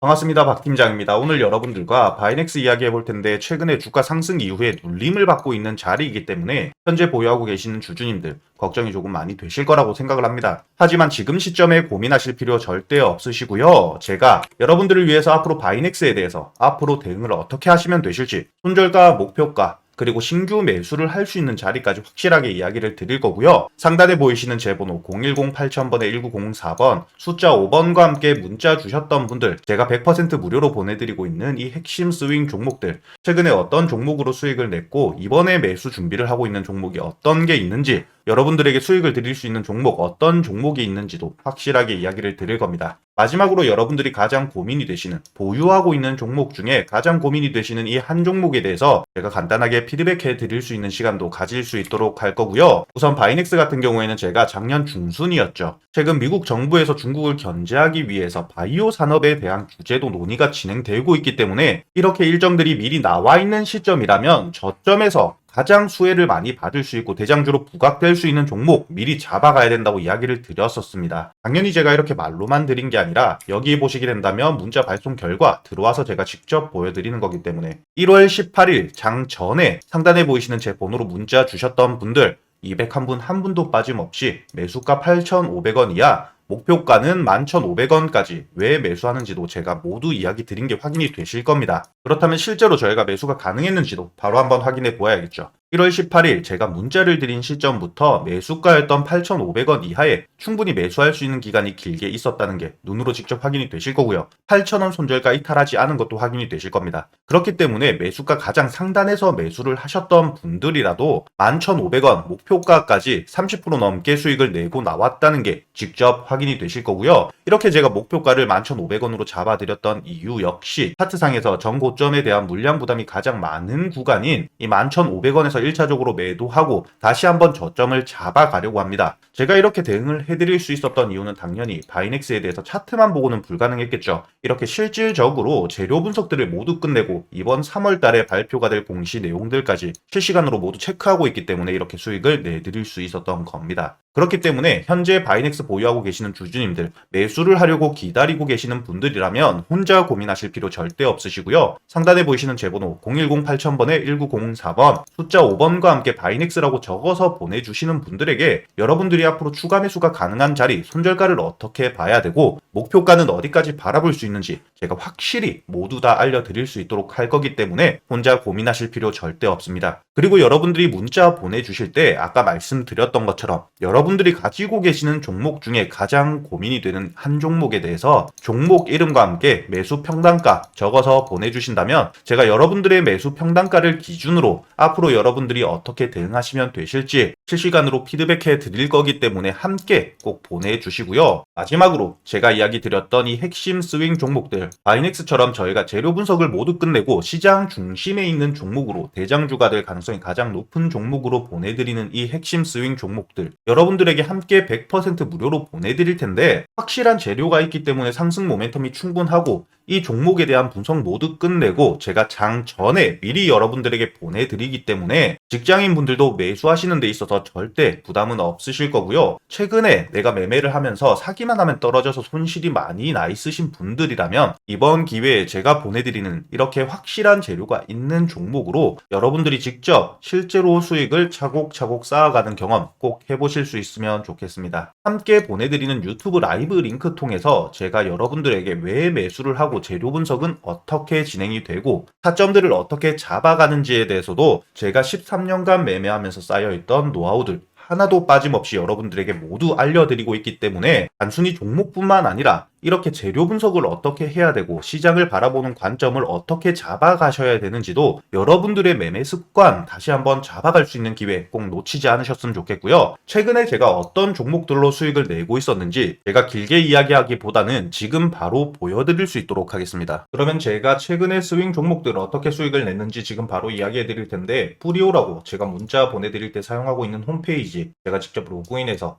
반갑습니다. 박 팀장입니다. 오늘 여러분들과 바이넥스 이야기 해 볼 텐데 최근에 주가 상승 이후에 눌림을 받고 있는 자리이기 때문에 현재 보유하고 계시는 주주님들 걱정이 조금 많이 되실 거라고 생각을 합니다. 하지만 지금 시점에 고민하실 필요 절대 없으시고요. 제가 여러분들을 위해서 앞으로 바이넥스에 대해서 앞으로 대응을 어떻게 하시면 되실지 손절가, 목표가 그리고 신규 매수를 할 수 있는 자리까지 확실하게 이야기를 드릴 거고요. 상단에 보이시는 제 번호 010-8000번에 1904번 숫자 5번과 함께 문자 주셨던 분들 제가 100% 무료로 보내드리고 있는 이 핵심 스윙 종목들 최근에 어떤 종목으로 수익을 냈고 이번에 매수 준비를 하고 있는 종목이 어떤 게 있는지 여러분들에게 수익을 드릴 수 있는 종목 어떤 종목이 있는지도 확실하게 이야기를 드릴 겁니다. 마지막으로 여러분들이 가장 고민이 되시는 보유하고 있는 종목 중에 가장 고민이 되시는 이 한 종목에 대해서 제가 간단하게 피드백해 드릴 수 있는 시간도 가질 수 있도록 할 거고요. 우선 바이넥스 같은 경우에는 제가 작년 중순이었죠. 최근 미국 정부에서 중국을 견제하기 위해서 바이오 산업에 대한 규제도 논의가 진행되고 있기 때문에 이렇게 일정들이 미리 나와 있는 시점이라면 저점에서 가장 수혜를 많이 받을 수 있고 대장주로 부각될 수 있는 종목 미리 잡아가야 된다고 이야기를 드렸었습니다. 당연히 제가 이렇게 말로만 드린 게 아니라 여기 보시게 된다면 문자 발송 결과 들어와서 제가 직접 보여드리는 거기 때문에 1월 18일 장 전에 상단에 보이시는 제 번호로 문자 주셨던 분들 201분 한 분도 빠짐없이 매수가 8,500원 이하 목표가는 11,500원까지 왜 매수하는지도 제가 모두 이야기 드린 게 확인이 되실 겁니다. 그렇다면 실제로 저희가 매수가 가능했는지도 바로 한번 확인해 보아야겠죠. 1월 18일 제가 문자를 드린 시점부터 매수가였던 8,500원 이하에 충분히 매수할 수 있는 기간이 길게 있었다는 게 눈으로 직접 확인이 되실 거고요. 8,000원 손절가 이탈하지 않은 것도 확인이 되실 겁니다. 그렇기 때문에 매수가 가장 상단에서 매수를 하셨던 분들이라도 11,500원 목표가까지 30% 넘게 수익을 내고 나왔다는 게 직접 확인이 되실 거고요. 이렇게 제가 목표가를 11,500원으로 잡아드렸던 이유 역시 차트상에서 전 고점에 대한 물량 부담이 가장 많은 구간인 이 11,500원에서 1차적으로 매도하고 다시 한번 저점을 잡아가려고 합니다. 제가 이렇게 대응을 해드릴 수 있었던 이유는 당연히 바이넥스에 대해서 차트만 보고는 불가능했겠죠. 이렇게 실질적으로 재료 분석들을 모두 끝내고 이번 3월 달에 발표가 될 공시 내용들까지 실시간으로 모두 체크하고 있기 때문에 이렇게 수익을 내드릴 수 있었던 겁니다. 그렇기 때문에 현재 바이넥스 보유하고 계시는 주주님들 매수를 하려고 기다리고 계시는 분들이라면 혼자 고민하실 필요 절대 없으시고요. 상단에 보이시는 제 번호 010-8000번에 1904번 숫자 5번과 함께 바이넥스라고 적어서 보내주시는 분들에게 여러분들이 앞으로 추가 매수가 가능한 자리 손절가를 어떻게 봐야 되고 목표가는 어디까지 바라볼 수 있는지 제가 확실히 모두 다 알려드릴 수 있도록 할 거기 때문에 혼자 고민하실 필요 절대 없습니다. 그리고 여러분들이 문자 보내주실 때 아까 말씀드렸던 것처럼 여러 분들이 가지고 계시는 종목 중에 가장 고민이 되는 한 종목에 대해서 종목 이름과 함께 매수 평단가 적어서 보내주신다면 제가 여러분들의 매수 평단가를 기준으로 앞으로 여러분들이 어떻게 대응하시면 되실지 실시간으로 피드백해 드릴 거기 때문에 함께 꼭 보내주시고요. 마지막으로 제가 이야기 드렸던 이 핵심 스윙 종목들 바이넥스처럼 저희가 재료 분석을 모두 끝내고 시장 중심에 있는 종목으로 대장주가 될 가능성이 가장 높은 종목으로 보내드리는 이 핵심 스윙 종목들 여러분들에게 함께 100% 무료로 보내드릴 텐데 확실한 재료가 있기 때문에 상승 모멘텀이 충분하고 이 종목에 대한 분석 모두 끝내고 제가 장 전에 미리 여러분들에게 보내드리기 때문에 직장인 분들도 매수하시는 데 있어서 절대 부담은 없으실 거고요. 최근에 내가 매매를 하면서 사기만 하면 떨어져서 손실이 많이 나 있으신 분들이라면 이번 기회에 제가 보내드리는 이렇게 확실한 재료가 있는 종목으로 여러분들이 직접 실제로 수익을 차곡차곡 쌓아가는 경험 꼭 해보실 수 있으면 좋겠습니다. 함께 보내드리는 유튜브 라이브 링크 통해서 제가 여러분들에게 왜 매수를 하고 재료 분석은 어떻게 진행이 되고 타점들을 어떻게 잡아가는지에 대해서도 제가 13년간 매매하면서 쌓여있던 노하우들 하나도 빠짐없이 여러분들에게 모두 알려드리고 있기 때문에 단순히 종목뿐만 아니라 이렇게 재료 분석을 어떻게 해야 되고 시장을 바라보는 관점을 어떻게 잡아가셔야 되는지도 여러분들의 매매 습관 다시 한번 잡아갈 수 있는 기회 꼭 놓치지 않으셨으면 좋겠고요. 최근에 제가 어떤 종목들로 수익을 내고 있었는지 제가 길게 이야기하기보다는 지금 바로 보여드릴 수 있도록 하겠습니다. 그러면 제가 최근에 스윙 종목들을 어떻게 수익을 냈는지 지금 바로 이야기해 드릴 텐데 뿌리오라고 제가 문자 보내드릴 때 사용하고 있는 홈페이지 제가 직접 로그인해서